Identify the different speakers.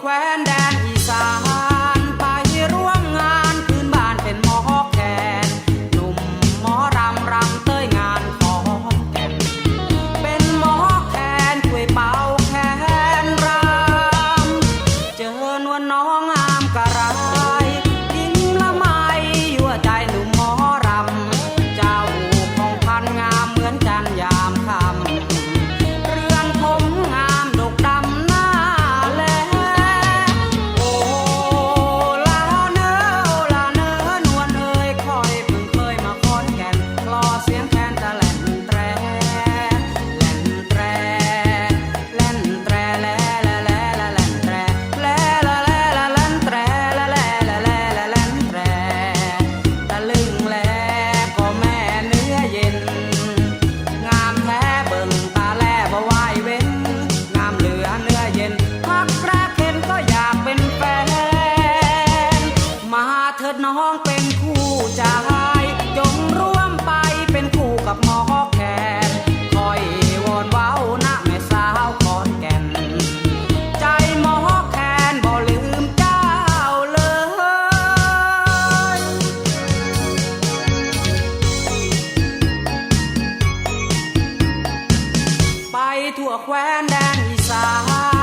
Speaker 1: แคว้นแดนอีสานไปร่วมงานคืนบ้านเป็นหมอแขนหนุ่มหมอรำรำเต้ยงานขอนแก่นเป็นหมอแขนคุยเป่าแขนรำเจอนวลน้องอา น้องเป็นคู่ใจจงร่วมไปเป็นคู่กับหมอแคนคอยวอนเว้าหนะแม่สาวคอนแก่น ใจหมอแคนบ่ลืมเจ้าเลย ไปทั่วแคว้น